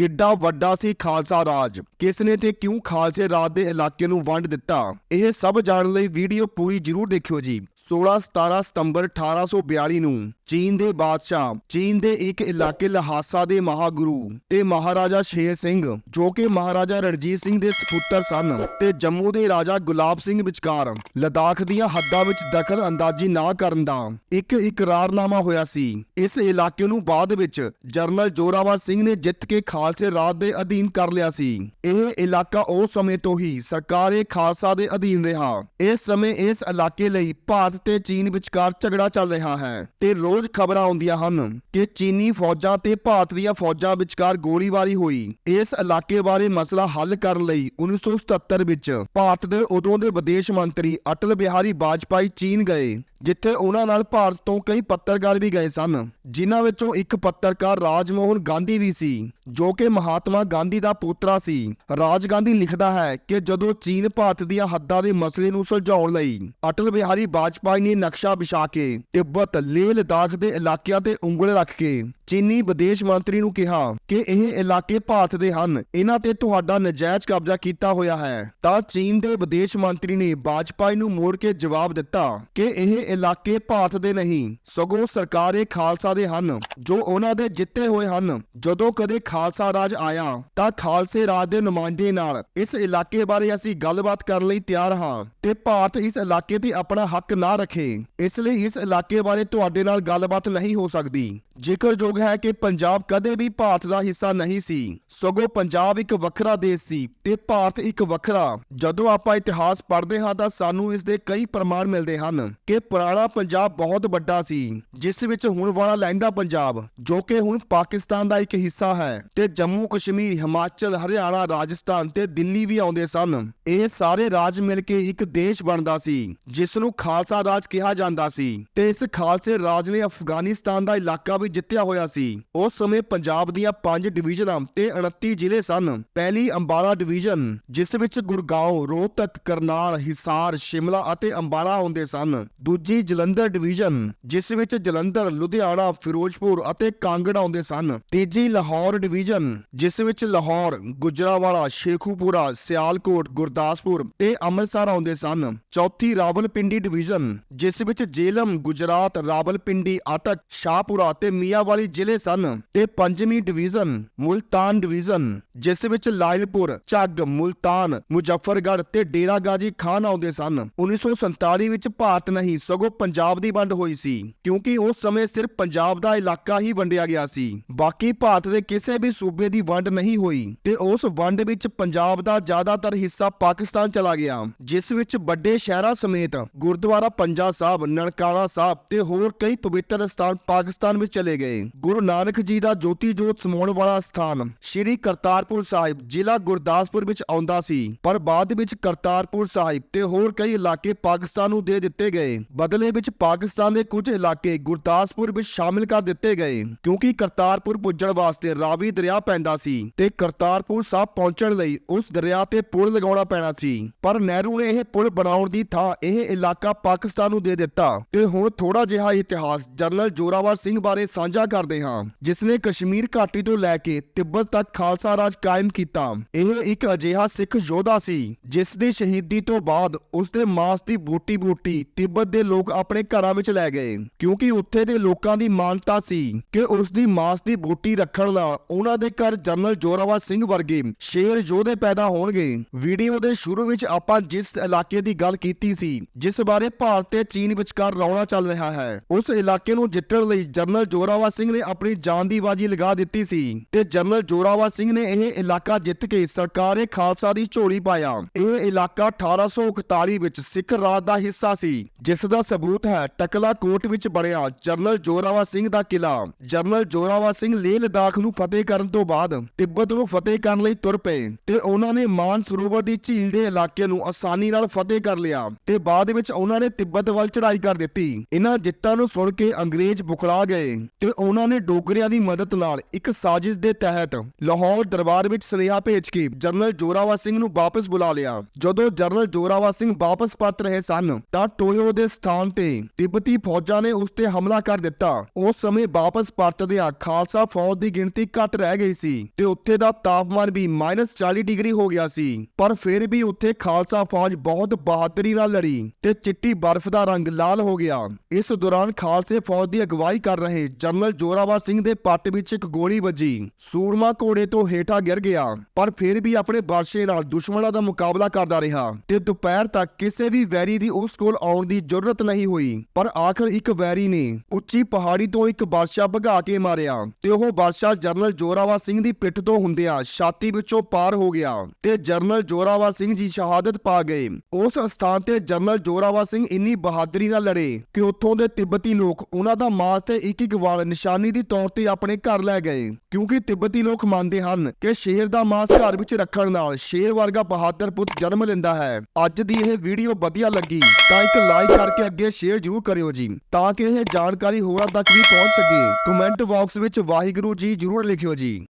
ਕਿੱਡਾ ਵੱਡਾ ਸੀ ਖਾਲਸਾ ਰਾਜ? ਕਿਸ ਨੇ ਤੇ ਕਿਉਂ ਖਾਲਸੇ ਰਾਜ ਦੇ ਇਲਾਕੇ ਨੂੰ ਵੰਡ ਦਿੱਤਾ? ਇਹ ਸਭ ਜਾਣਨ ਲਈ ਵੀਡੀਓ ਪੂਰੀ ਜ਼ਰੂਰ ਦੇਖਿਓ ਜੀ। 16 17 ਸਤੰਬਰ 1842 ਨੂੰ ਚੀਨ ਦੇ ਬਾਦਸ਼ਾਹ, ਚੀਨ ਦੇ ਇੱਕ ਇਲਾਕੇ ਲਹਾਸਾ ਦੇ ਮਹਾਗੁਰੂ ਤੇ ਮਹਾਰਾਜਾ ਸ਼ੇਰ ਸਿੰਘ, ਜੋ ਕਿ ਮਹਾਰਾਜਾ ਰਣਜੀਤ ਸਿੰਘ ਦੇ ਸਪੁੱਤਰ ਸਨ ਤੇ ਜੰਮੂ ਦੇ ਰਾਜਾ ਗੁਲਾਬ ਸਿੰਘ ਵਿਚਕਾਰ ਲਦਾਖ ਦੀਆਂ ਹੱਦਾਂ ਵਿੱਚ ਦਖਲ ਅੰਦਾਜ਼ੀ ਨਾ ਕਰਨ ਦਾ ਇੱਕ ਇਕਰਾਰਨਾਮਾ ਹੋਇਆ ਸੀ। ਇਸ ਇਲਾਕੇ ਨੂੰ ਬਾਅਦ ਵਿੱਚ ਜਰਨਲ ਜੋਰਾਵਰ ਸਿੰਘ ਨੇ ਜਿੱਤ ਕੇ ਖਾਲਸੇ ਰਾਜ ਦੇ ਅਧੀਨ ਕਰ ਲਿਆ ਸੀ। ਇਹ ਇਲਾਕਾ ਉਸ ਸਮੇਂ ਤੋਂ ਹੀ ਸਰਕਾਰੇ ਖਾਲਸਾ ਦੇ ਅਧੀਨ ਰਿਹਾ। ਇਸ ਸਮੇਂ ਇਸ ਇਲਾਕੇ ਲਈ ਭਾਰਤ ਤੇ ਚੀਨ ਵਿਚਕਾਰ ਝਗੜਾ ਚੱਲ ਰਿਹਾ ਹੈ ਤੇ ਰੋਜ਼ ਖਬਰਾਂ ਆਉਂਦੀਆਂ ਹਨ ਕਿ ਚੀਨੀ ਫੌਜਾਂ ਤੇ ਭਾਰਤ ਦੀਆਂ ਫੌਜਾਂ ਵਿਚਕਾਰ ਗੋਲੀਬਾਰੀ ਹੋਈ। ਇਸ ਇਲਾਕੇ ਬਾਰੇ ਮਸਲਾ ਹੱਲ ਕਰਨ ਲਈ 1977 ਵਿੱਚ ਭਾਰਤ ਦੇ ਉਦੋਂ ਦੇ ਵਿਦੇਸ਼ ਮੰਤਰੀ ਅਟਲ ਬਿਹਾਰੀ ਵਾਜਪਾਈ ਚੀਨ ਗਏ, ਜਿੱਥੇ ਉਹਨਾਂ ਨਾਲ ਭਾਰਤ ਤੋਂ ਕਈ ਪੱਤਰਕਾਰ ਵੀ ਗਏ ਸਨ। ਜਿਨ੍ਹਾਂ ਵਿੱਚੋਂ ਇੱਕ ਪੱਤਰਕਾਰ ਰਾਜਮੋਹਨ ਗਾਂਧੀ ਵੀ ਸੀ, ਜੋ ਕਿ ਮਹਾਤਮਾ ਗਾਂਧੀ ਦਾ ਪੋਤਰਾ ਸੀ। ਰਾਜ ਗਾਂਧੀ ਲਿਖਦਾ ਹੈ ਕਿ ਜਦੋਂ ਚੀਨ ਭਾਰਤ ਦੀਆਂ ਹੱਦਾਂ ਦੇ ਮਸਲੇ ਨੂੰ ਸੁਲਝਾਉਣ ਲਈ ਅਟਲ ਬਿਹਾਰੀ ਵਾਜਪਾਈ ਨੇ ਨਕਸ਼ਾ ਵਿਛਾ ਕੇ ਤਿੱਬਤ ਲੇਹ ਲਦਾਖ ਦੇ ਇਲਾਕਿਆਂ ਤੇ ਉਂਗਲ ਰੱਖ ਕੇ ਚੀਨੀ ਵਿਦੇਸ਼ ਮੰਤਰੀ ਨੂੰ ਕਿਹਾ ਕਿ ਇਹ ਇਲਾਕੇ ਭਾਰਤ ਦੇ ਹਨ, ਇਹਨਾਂ ਤੇ ਤੁਹਾਡਾ ਨਜਾਇਜ਼ ਕਬਜ਼ਾ ਕੀਤਾ ਹੋਇਆ ਹੈ। ਤਾਂ ਚੀਨ ਦੇ ਵਿਦੇਸ਼ ਮੰਤਰੀ ਨੇ ਵਾਜਪਾਈ ਨੂੰ ਮੋੜ ਕੇ ਜਵਾਬ ਦਿੱਤਾ ਕਿ ਇਹ ਇਲਾਕੇ ਭਾਰਤ ਦੇ ਨਹੀਂ, ਸਗੋਂ ਸਰਕਾਰੇ ਖਾਲਸਾ ਦੇ ਹਨ, ਜੋ ਉਹਨਾਂ ਦੇ ਜਿੱਤੇ ਹੋਏ ਹਨ। ਜਦੋਂ ਕਦੇ ਖਾਲਸਾ ਰਾਜ ਆਇਆ ਤਾਂ ਖਾਲਸੇ ਰਾਜ ਦੇ ਨੁਮਾਇੰਦੇ ਨਾਲ ਇਸ ਇਲਾਕੇ ਬਾਰੇ ਅਸੀਂ ਗੱਲਬਾਤ ਕਰਨ ਲਈ ਤਿਆਰ ਹਾਂ ਤੇ ਭਾਰਤ ਇਸ ਇਲਾਕੇ ਤੇ ਆਪਣਾ ਹੱਕ ਨਾ ਰੱਖੇ, ਇਸ ਲਈ ਇਸ ਇਲਾਕੇ ਬਾਰੇ ਤੁਹਾਡੇ ਨਾਲ ਗੱਲਬਾਤ ਨਹੀਂ ਹੋ ਸਕਦੀ। ਜ਼ਿਕਰਯੋਗ ਹੈ ਕਿ ਪੰਜਾਬ ਕਦੇ ਵੀ ਭਾਰਤ ਦਾ ਹਿੱਸਾ ਨਹੀਂ ਸੀ। ਸਗੋਂ ਪੰਜਾਬ ਇੱਕ ਵੱਖਰਾ ਦੇਸ਼ ਸੀ ਤੇ ਭਾਰਤ ਇੱਕ ਵੱਖਰਾ। ਜਦੋਂ ਆਪਾਂ ਇਤਿਹਾਸ ਪੜ੍ਹਦੇ ਹਾਂ ਤਾਂ ਸਾਨੂੰ ਇਸ ਦੇ ਕਈ ਪ੍ਰਮਾਣ ਮਿਲਦੇ ਹਨ ਕਿ ਪੁਰਾਣਾ ਪੰਜਾਬ ਬਹੁਤ ਵੱਡਾ ਸੀ, ਜਿਸ ਵਿੱਚ ਹੁਣ ਵਾਲਾ ਲਹਿੰਦਾ ਪੰਜਾਬ, ਜੋ ਕਿ ਹੁਣ ਪਾਕਿਸਤਾਨ ਦਾ ਇੱਕ ਹਿੱਸਾ ਹੈ ਤੇ ਜੰਮੂ ਕਸ਼ਮੀਰ ਹਿਮਾਚਲ, ਹਰਿਆਣਾ, ਰਾਜਸਥਾਨ ਤੇ ਦਿੱਲੀ ਵੀ ਆਉਂਦੇ ਸਨ। ਇਹ ਸਾਰੇ ਰਾਜ ਮਿਲ ਕੇ ਇੱਕ ਦੇਸ਼ ਬਣਦਾ ਸੀ ਜਿਸ ਨੂੰ ਖਾਲਸਾ ਰਾਜ ਕਿਹਾ ਜਾਂਦਾ ਸੀ ਤੇ ਇਸ ਖਾਲਸੇ ਰਾਜ ਨੇ ਅਫਗਾਨਿਸਤਾਨ ਦਾ ਇਲਾਕਾ ਵੀ ਜਿੱਤਿਆ ਹੋਇਆ ਸੀ। ਉਸ ਸਮੇਂ ਪੰਜਾਬ ਦੀਆਂ 5 ਡਿਵੀਜ਼ਨਾਂ ਤੇ 29 ਜ਼ਿਲ੍ਹੇ ਸਨ। ਪਹਿਲੀ ਅੰਬਾਲਾ ਡਿਵੀਜ਼ਨ, ਜਿਸ ਵਿੱਚ ਗੁੜਗਾਉਂ ਰੋਹਤਕ, ਕਰਨਾਲ, ਹਿਸਾਰ, ਸ਼ਿਮਲਾ ਅਤੇ ਅੰਬਾਲਾ ਆਉਂਦੇ ਸਨ। ਦੂਜੀ ਜਲੰਧਰ ਡਿਵੀਜ਼ਨ, ਜਿਸ ਵਿੱਚ ਜਲੰਧਰ, ਲੁਧਿਆਣਾ, ਫਿਰੋਜ਼ਪੁਰ ਅਤੇ ਕਾਂਗੜ ਆਉਂਦੇ ਸਨ। ਤੀਜੀ ਲਾਹੌਰ ਡਿਵੀਜ਼ਨ ਜਿਸ ਵਿੱਚ ਲਾਹੌਰ, ਗੁਜਰਾਵਾਲਾ, ਸ਼ੇਖੂਪੁਰਾ, ਸਿਆਲਕੋਟ, ਗੁਰਦਾਸਪੁਰ ਤੇ ਅੰਮ੍ਰਿਤਸਰ ਆਉਂਦੇ ਸਨ। ਚੌਥੀ ਰਾਵਲਪਿੰਡੀ ਡਿਵੀਜ਼ਨ, ਜਿਸ ਵਿੱਚ ਜੇਲਮ ਗੁਜਰਾਤ, ਰਾਵਲਪਿੰਡੀ ਅਟਕ ਸ਼ਾਹਪੁਰਾ ਤੇ ਮੀਆਂਵਾਲੀ ਜ਼ਿਲ੍ਹੇ ਸਨ। ਤੇ ਪੰਜਵੀਂ ਡਿਵੀਜ਼ਨ, ਮੁਲਤਾਨ ਡਿਵੀਜ਼ਨ, ਜਿਸ ਵਿੱਚ ਲਾਇਲਪੁਰ, ਝੱਗ, ਮੁਲਤਾਨ, ਮੁਜ਼ੱਫਰਗੜ੍ਹ ਤੇ ਡੇਰਾ ਗਾਜੀ ਖਾਨ ਆਉਂਦੇ ਸਨ। 1947 ਵਿੱਚ ਭਾਰਤ ਨਹੀਂ, ਸਗੋਂ ਪੰਜਾਬ ਦੀ ਵੰਡ ਹੋਈ ਸੀ, ਕਿਉਂਕਿ ਉਸ ਸਮੇਂ ਸਿਰਫ ਪੰਜਾਬ ਦਾ ਇਲਾਕਾ ਹੀ ਵੰਡਿਆ ਗਿਆ ਸੀ। ਬਾਕੀ ਭਾਰਤ ਦੇ ਕਿਸੇ ਵੀ ਸੂਬੇ ਦੀ ਵੰਡ ਨਹੀਂ ਹੋਈ ਤੇ ਉਸ ਵੰਡ ਵਿੱਚ ਪੰਜਾਬ ਦਾ ਜ਼ਿਆਦਾਤਰ ਹਿੱਸਾ ਪਾਕਿਸਤਾਨ ਚਲਾ ਗਿਆ, ਜਿਸ ਵਿੱਚ ਵੱਡੇ ਸ਼ਹਿਰਾਂ ਸਮੇਤ ਗੁਰਦੁਆਰਾ ਪੰਜਾ ਸਾਹਿਬ, ਨਨਕਾਣਾ ਸਾਹਿਬ ਤੇ ਹੋਰ ਕਈ ਪਵਿੱਤਰ ਸਥਾਨ ਪਾਕਿਸਤਾਨ ਵਿੱਚ ਚਲੇ ਗਏ। ਗੁਰੂ ਨਾਨਕ ਜੀ ਦਾ ਜੋਤੀ ਜੋਤ ਸਮਾਉਣ ਵਾਲਾ ਸਥਾਨ ਸ੍ਰੀ ਕਰਤਾਰਪੁਰ ਸਾਹਿਬ, ਜ਼ਿਲ੍ਹਾ ਗੁਰਦਾਸਪੁਰ ਵਿੱਚ ਆਉਂਦਾ ਸੀ, ਪਰ ਬਾਅਦ ਵਿੱਚ ਕਰਤਾਰਪੁਰ ਸਾਹਿਬ ਤੇ ਹੋਰ ਕਈ ਇਲਾਕੇ ਪਾਕਿਸਤਾਨ ਨੂੰ ਦੇ ਦਿੱਤੇ ਗਏ। ਬਦਲੇ ਵਿੱਚ ਪਾਕਿਸਤਾਨ ਦੇ ਕੁਝ ਇਲਾਕੇ ਗੁਰਦਾਸਪੁਰ ਵਿੱਚ ਸ਼ਾਮਿਲ ਕਰ ਦਿੱਤੇ ਗਏ, ਕਿਉਂਕਿ ਕਰਤਾਰਪੁਰ ਪੁੱਜਣ ਵਾਸਤੇ ਰਾਵੀ ਦਰਿਆ ਪੈਂਦਾ ਸੀ ਤੇ ਕਰਤਾਰਪੁਰ ਸਾਹਿਬ ਪਹੁੰਚਣ ਲਈ ਉਸ ਦਰਿਆ ਤੇ ਪੁਲ ਲਗਾਉਣਾ ਪੈਣਾ ਸੀ। ਪਰ ਨਹਿਰੂ ਨੇ ਇਹ ਪੁਲ ਬਣਾਉਣ ਦੀ ਥਾਂ ਇਹ ਇਲਾਕਾ ਪਾਕਿਸਤਾਨ ਨੂੰ ਦੇ ਦਿੱਤਾ ਤੇ ਹੁਣ ਥੋੜਾ ਜਿਹਾ ਇਤਿਹਾਸ ਜਨਰਲ ਜੋਰਾਵਰ ਸਿੰਘ ਬਾਰੇ ਸਾਂਝਾ ਕਰਦੇ ਹਾਂ, ਜਿਸ ਨੇ ਕਸ਼ਮੀਰ ਘਾਟੀ ਤੋਂ ਲੈ ਕੇ ਤਿੱਬਤ ਤੱਕ ਖਾਲਸਾ ਰਾਜ ਕਾਇਮ ਕੀਤਾ। ਇਹ ਇੱਕ ਅਜਿਹਾ ਸਿੱਖ ਯੋਧਾ ਸੀ, ਜਿਸ ਦੀ ਸ਼ਹੀਦੀ ਤੋਂ ਬਾਅਦ ਉਸ ਦੇ ਮਾਸ ਦੀ ਬੂਟੀ ਬੂਟੀ ਤਿੱਬਤ ਦੇ ਲੋਕ ਆਪਣੇ ਘਰਾਂ ਵਿੱਚ ਲੈ ਗਏ, ਕਿਉਂਕਿ ਉੱਥੇ ਦੇ ਲੋਕਾਂ ਦੀ ਮਾਨਤਾ ਸੀ ਕਿ ਉਸ ਦੀ ਮਾਸ ਦੀ ਬੂਟੀ ਰੱਖਣ ਨਾਲ ਉਹਨਾਂ ਦੇ ਘਰ ਜਨਰਲ ਜੋਰਾਵਰ ਸਿੰਘ ਵਰਗੇ ਸ਼ੇਰ ਯੋਧੇ ਪੈਦਾ ਹੋਣਗੇ, ਵੀਡੀਓ ਦੇ ਸ਼ੁਰੂ ਵਿੱਚ ਆਪਾਂ ਜਿਸ ਇਲਾਕੇ ਦੀ ਗੱਲ ਕੀਤੀ ਸੀ, ਜਿਸ ਬਾਰੇ ਭਾਰਤ ਤੇ ਚੀਨ ਵਿਚਕਾਰ ਰੌਲਾ ਚੱਲ ਰਿਹਾ ਹੈ, ਉਸ ਇਲਾਕੇ ਨੂੰ ਜਿੱਤਣ ਲਈ ਜਨਰਲ ਜੋਰਾਵਰ ਸਿੰਘ ਨੇ ਆਪਣੀ ਜਾਨ ਦੀ ਬਾਜੀ ਲਗਾ ਦਿੱਤੀ ਸੀ ਤੇ ਜਨਰਲ ਜੋਰਾਵਰ ਸਿੰਘ ਨੇ ਇਹ ਇਲਾਕਾ ਜਿੱਤ ਕੇ ਸਰਕਾਰੇ ਖਾਲਸਾ ਦੀ ਝੋਲੀ ਪਾਇਆ। ਇਹ ਇਲਾਕਾ 1841 ਵਿੱਚ ਸਿੱਖ ਰਾਜ ਦਾ ਹਿੱਸਾ ਸੀ, ਜਿਸ ਦਾ ਸਬੂਤ ਹੈ ਟਕਲਾ ਕੋਟ ਵਿੱਚ ਬਣਿਆ ਜਨਰਲ ਜੋਰਾਵਰ ਸਿੰਘ ਦਾ ਕਿਲਾ ਜਨਰਲ ਜੋਰਾਵਰ ਸਿੰਘ ਲੇਹ ਲਦਾਖ ਨੂੰ ਫਤਿਹ ਕਰਨ ਤੋਂ ਬਾਅਦ ਤਿੱਬਤ ਨੂੰ ਫਤਿਹ ਕਰਨ ਲਈ ਤੁਰ ਪਏ ਤੇ ਉਹਨਾਂ ਨੇ ਮਾਨ ਸਰੋਵਰ ਦੀ ਝੀਲ ਦੇ ਇਲਾਕੇ ਨੂੰ ਆਸਾਨੀ ਨਾਲ ਫਤਿਹ ਕਰ ਲਿਆ ਤੇ ਬਾਅਦ ਵਿੱਚ ਉਹਨਾਂ ਨੇ ਤਿੱਬਤ ਵੱਲ ਚੜ੍ਹਾਈ ਕਰ ਦਿੱਤੀ। ਇਹਨਾਂ ਜਿੱਤਾਂ ਨੂੰ ਸੁਣ ਕੇ ਅੰਗਰੇਜ਼ ਬੁਖਲਾ ਗਏ ਤੇ ਉਹਨਾਂ ਨੇ ਡੋਗਰਿਆਂ ਦੀ ਮਦਦ ਨਾਲ ਇੱਕ ਸਾਜ਼ਿਸ਼ ਦੇ ਤਹਿਤ ਲਾਹੌਰ ਦਰਬਾਰ ਵਿੱਚ ਸੁਨੇਹਾ ਭੇਜ ਕੇ ਜਨਰਲ ਜੋਰਾਵਰ ਸਿੰਘ ਨੂੰ ਵਾਪਸ ਬੁਲਾ ਲਿਆ। ਜਦੋਂ ਜਨਰਲ ਜੋਰਾਵਰ ਸਿੰਘ ਵਾਪਸ ਪਰਤ ਰਹੇ ਸਨ ਤਾਂ ਟੋਯੋ ਦੇ ਸਥਾਨ ਤੇ ਤਿੱਬਤੀ ਫੌਜਾਂ ਨੇ ਉਸ ਤੇ ਹਮਲਾ ਕਰ ਦਿੱਤਾ। ਉਸ ਸਮੇਂ ਵਾਪਸ ਪਰਤਦਿਆਂ ਖਾਲਸਾ ਫੌਜ ਦੀ ਗਿਣਤੀ ਘੱਟ ਰਹਿ ਗਈ ਗਈ ਸੀ ਤੇ ਉੱਥੇ ਦਾ ਤਾਪਮਾਨ ਵੀ -40 ਡਿਗਰੀ ਹੋ ਗਿਆ ਸੀ। ਪਰ ਫਿਰ ਵੀ ਉੱਥੇ ਖਾਲਸਾ ਫੌਜ ਬਹੁਤ ਬਹਾਦਰੀ ਨਾਲ ਲੜੀ ਤੇ ਚਿੱਟੀ ਬਰਫ਼ ਦਾ ਰੰਗ ਲਾਲ ਹੋ ਗਿਆ। ਇਸ ਦੌਰਾਨ ਖਾਲਸੇ ਫੌਜ ਦੀ ਅਗਵਾਈ ਕਰ ਰਹੇ ਜਨਰਲ ਜੋਰਾਵਰ ਸਿੰਘ ਦੇ ਪੱਟ ਵਿੱਚ ਇੱਕ ਗੋਲੀ ਵੱਜੀ। ਸੂਰਮਾ ਘੋੜੇ ਤੋਂ ਹੇਠਾਂ ਗਿਰ ਗਿਆ, ਪਰ ਫਿਰ ਵੀ ਆਪਣੇ ਬਾਦਸ਼ਾਹ ਨਾਲ ਦੁਸ਼ਮਣਾਂ ਦਾ ਮੁਕਾਬਲਾ ਕਰਦਾ ਰਿਹਾ ਤੇ ਦੁਪਹਿਰ ਤੱਕ ਕਿਸੇ ਵੀ ਵੈਰੀ ਦੀ ਉਸ ਕੋਲ ਆਉਣ ਦੀ ਜ਼ਰੂਰਤ ਨਹੀਂ ਹੋਈ। ਪਰ ਆਖਰ ਇੱਕ ਵੈਰੀ ਨੇ ਉੱਚੀ ਪਹਾੜੀ ਤੋਂ ਇੱਕ ਬਾਦਸ਼ਾਹ ਭਗਾ ਕੇ ਮਾਰਿਆ ਤੇ ਉਹ ਬਾਦਸ਼ਾਹ ਜਨਰਲ ਜੋਰਾਵਰ ਸਿੰਘ ਦੀ ਪਿੱਠ ਤੋਂ ਹੁੰਦਿਆਂ ਛਾਤੀ ਵਿੱਚੋਂ ਪਾਰ ਹੋ ਗਿਆ ਤੇ ਜਨਰਲ ਜੋਰਾਵਰ ਸਿੰਘ ਜੀ ਸ਼ਹਾਦਤ ਪਾ ਗਏ। ਉਸ ਸਥਾਨ ਤੇ ਜਨਰਲ ਜੋਰਾਵਰ ਸਿੰਘ ਇੰਨੀ ਬਹਾਦਰੀ ਨਾਲ ਲੜੇ ਕਿ ਉੱਥੋਂ ਦੇ ਤਿੱਬਤੀ ਲੋਕ ਉਹਨਾਂ ਦਾ ਮਾਸ ਤੇ ਇੱਕ ਇੱਕ ਵਾਲ ਨਿਸ਼ਾਨੀ ਦੀ ਤੌਰ ਤੇ ਆਪਣੇ ਘਰ ਲੈ ਗਏ। ਕਿਉਂਕਿ ਤਿੱਬਤੀ ਲੋਕ ਮੰਨਦੇ ਹਨ ਕਿ ਸ਼ੇਰ ਦਾ ਮਾਸ ਘਰ ਵਿੱਚ ਰੱਖਣ ਨਾਲ ਸ਼ੇਰ ਵਰਗਾ ਬਹਾਦਰ ਪੁੱਤ ਜਨਮ ਲੈਂਦਾ ਹੈ। ਅੱਜ ਦੀ ਇਹ ਵੀਡੀਓ ਵਧੀਆ ਲੱਗੀ ਤਾਂ ਇੱਕ ਲਾਈਕ ਕਰਕੇ ਅੱਗੇ ਸ਼ੇਅਰ ਜ਼ਰੂਰ ਕਰਿਓ ਜੀ, ਤਾਂ ਕਿ ਇਹ ਜਾਣਕਾਰੀ ਹੋਰਾਂ ਤੱਕ ਵੀ ਪਹੁੰਚ ਸਕੇ। ਕਮੈਂਟ ਬਾਕਸ ਵਿੱਚ ਵਾਹਿਗੁਰੂ ਜੀ ਜ਼ਰੂਰ ਲਿਖਿਓ ਜੀ।